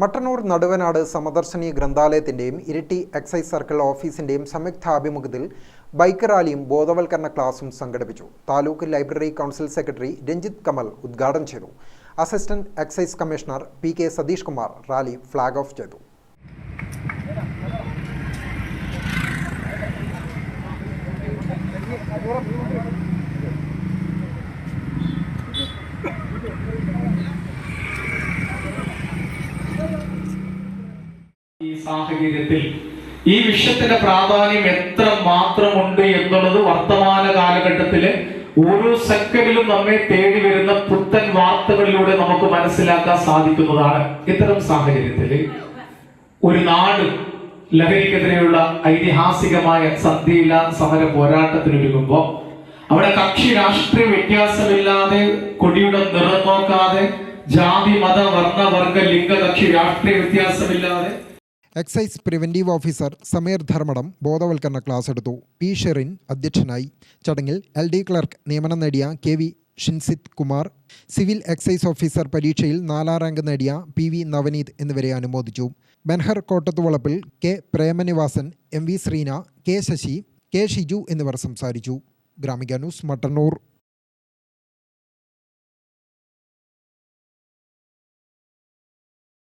മട്ടന്നൂർ നടുവനാട് സമദർശനി ഗ്രന്ഥാലയത്തിന്റെയും Iritty excise circle ഓഫീസിന്റെയും സംയുക്താഭിമുഖത്തിൽ ബൈക്ക് റാലിയും ബോധവൽക്കരണ ക്ലാസും സംഘടിപ്പിച്ചു. Taluk library council secretary Ranjith Kamal ഉദ്ഘാടനം ചെയ്തു. Assistant excise commissioner P K Satheesh Kumar rally flag off ചെയ്തു. ഈ സാഹചര്യത്തിൽ ഈ വിഷയത്തിന്റെ പ്രാധാന്യം എത്ര മാത്രമുണ്ട് എന്നുള്ളത് വർത്തമാന കാലഘട്ടത്തിൽ ഓരോ സെക്കൻഡിലും നമ്മെ തേടി വരുന്ന പുത്തൻ വാർത്തകളിലൂടെ നമുക്ക് മനസ്സിലാക്കാൻ സാധിക്കുന്നതാണ് ഇത്തരം സാഹചര്യത്തിൽ ഒരു നാട് ലഹരിക്കെതിരെയുള്ള ഐതിഹാസികമായ സന്ധിയില്ല സമര പോരാട്ടത്തിനൊരുങ്ങുമ്പോൾ അവിടെ കക്ഷി രാഷ്ട്രീയ വ്യത്യാസമില്ലാതെ കൊടിയുടെ നിറം നോക്കാതെ ജാതി മത വർണ വർഗ ലിംഗ കക്ഷി രാഷ്ട്രീയ വ്യത്യാസമില്ലാതെ excise preventive officer Sameer Dharmadam ബോധവൽക്കരണ ക്ലാസ് എടുത്തു. പി ഷെറിൻ അധ്യക്ഷനായി. ചടങ്ങിൽ എൽ ഡി ക്ലർക്ക് നിയമനം നേടിയ K V Shinsith Kumar civil excise officer പരീക്ഷയിൽ നാലാം റാങ്ക് നേടിയ പി വി നവനീത് എന്നിവരെ അനുമോദിച്ചു. ബൻഹർ കോട്ടത്തുവളപ്പിൽ K Premanivasan M V Sreena K Sasi K Shiju എന്നിവർ സംസാരിച്ചു. ഗ്രാമിക ന്യൂസ് മട്ടന്നൂർ.